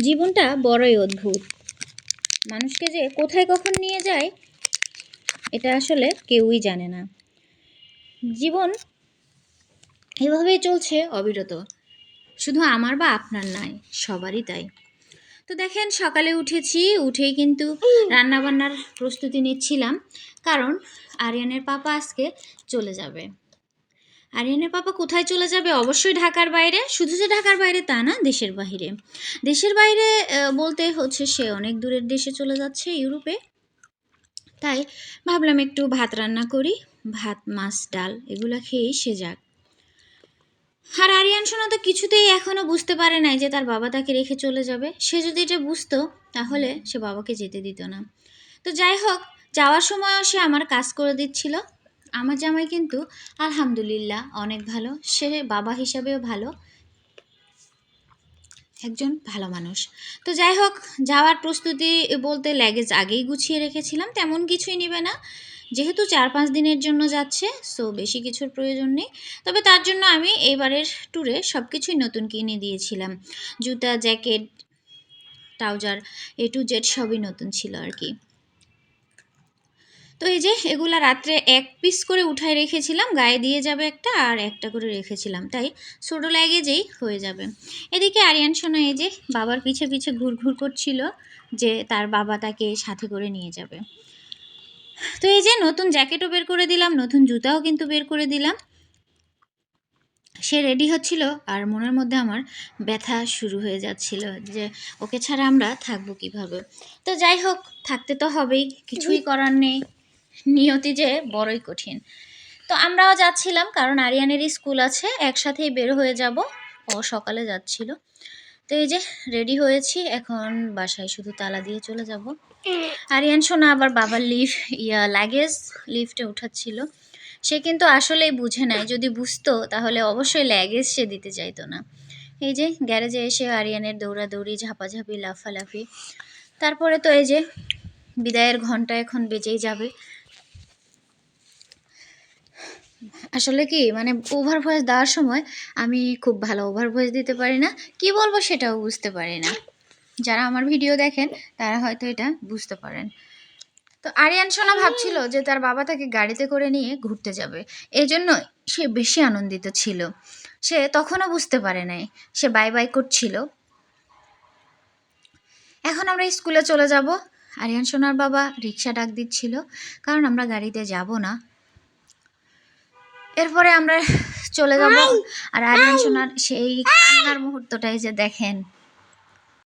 জীবনটা বড়ই অদ্ভুত। মানুষকে যে কোথায় কখন নিয়ে যায়, এটা আসলে কেউই জানে না। জীবন এভাবেই চলছে অবিরত। শুধু আমার বা আপনার নাই সবারই তাই। তো দেখেন, সকালে উঠেছি, উঠেই কিন্তু রান্নাবান্নার প্রস্তুতি নিচ্ছিলাম। কারণ আরিয়ানের পাপা আজকে চলে যাবে। আরিয়ানের পাপা কোথায় চলে যাবে? অবশ্যই ঢাকার বাইরে। শুধু যে ঢাকার বাইরে তা না, দেশের বাইরে। দেশের বাইরে বলতে হচ্ছে সে অনেক দূরের দেশে চলে যাচ্ছে, ইউরোপে। তাই ভাবলাম একটু ভাত রান্না করি, ভাত, মাছ, ডাল, এগুলো খেয়েই সে যাক। আর আরিয়ান সোনা তো কিছুতেই এখনও বুঝতে পারে নাই যে তার বাবা তাকে রেখে চলে যাবে। সে যদি এটা বুঝতো, তাহলে সে বাবাকে যেতে দিত না। তো যাই হোক, যাওয়ার সময়ও সে আমার কাজ করে দিচ্ছিল। আমার জামাই কিন্তু আলহামদুলিল্লাহ অনেক ভালো। সে বাবা হিসাবেও ভালো। একজন ভালো মানুষ। তো যাই হোক, যাওয়ার প্রস্তুতি বলতে ল্যাগেজ আগেই গুছিয়ে রেখেছিলাম, তেমন কিছুই নিবে না। যেহেতু চার পাঁচ দিনের জন্য যাচ্ছে সো বেশি কিছুর প্রয়োজন নেই। তবে তার জন্য আমি এবারের ট্যুরে সব কিছুই নতুন কিনে দিয়েছিলাম। জুতা jacket trouser A to Z সবই নতুন ছিল আর কি। তো এই যে এগুলা রাত্রে এক পিস করে উঠায় রেখেছিলাম, গায়ে দিয়ে যাবে একটা আর একটা করে রেখেছিলাম, তাই ছোটো ল্যাগেজেই হয়ে যাবে। এদিকে আরিয়ান সোনা এই যে বাবার পিছে পিছে ঘুর ঘুর করছিল যে তার বাবা তাকে সাথে করে নিয়ে যাবে। তো এই যে নতুন জ্যাকেটও বের করে দিলাম, নতুন জুতাও কিন্তু বের করে দিলাম। সে রেডি হচ্ছিল আর মনের মধ্যে আমার ব্যথা শুরু হয়ে যাচ্ছিল যে ওকে ছাড়া আমরা থাকব কীভাবে। তো যাই হোক, থাকতে তো হবেই, কিছুই করার নেই। নিয়তি যে বড়ই কঠিন। তো আমরাও যাচ্ছিলাম কারণ আরিয়ানেরই স্কুল আছে, একসাথেই বের হয়ে যাব। ও সকালে যাচ্ছিল। তো এই যে রেডি হয়েছি, এখন বাসায় শুধু তালা দিয়ে চলে যাব। আরিয়ান সোনা আবার বাবার লিফ, ইয়া, লাগেজ লিফটে উঠাচ্ছিল। সে কিন্তু আসলেই বুঝে নাই, যদি বুঝতো তাহলে অবশ্যই লাগেজ সে দিতে চাইতো না। এই যে গ্যারেজে এসে আরিয়ানের দৌড়াদৌড়ি, ঝাপাঝাপি, লাফালাফি। তারপরে তো এই যে বিদায়ের ঘণ্টা এখন বেজেই যাবে। আসলে কি মানে ওভার ভয়েস দেওয়ার সময় আমি খুব ভালো ওভার ভয়েস দিতে পারি না। কি বলব সেটাও বুঝতে পারি না। যারা আমার ভিডিও দেখেন, তারা হয়তো এটা বুঝতে পারেন। তো আরিয়ান সোনা ভাবছিল যে তার বাবা তাকে গাড়িতে করে নিয়ে ঘুরতে যাবে। এই জন্য সে বেশি আনন্দিত ছিল। সে তখনও বুঝতে পারে নাই। সে বাই বাই করছিল। এখন আমরা স্কুলে চলে যাব। আরিয়ান সোনার বাবা রিক্সা ডাক দিচ্ছিল, কারণ আমরা গাড়িতে যাব না। এরপরে আমরা চলে যাব আর আরিয়ান সোনার সেই কান্নার মুহূর্তটাই যে দেখেন।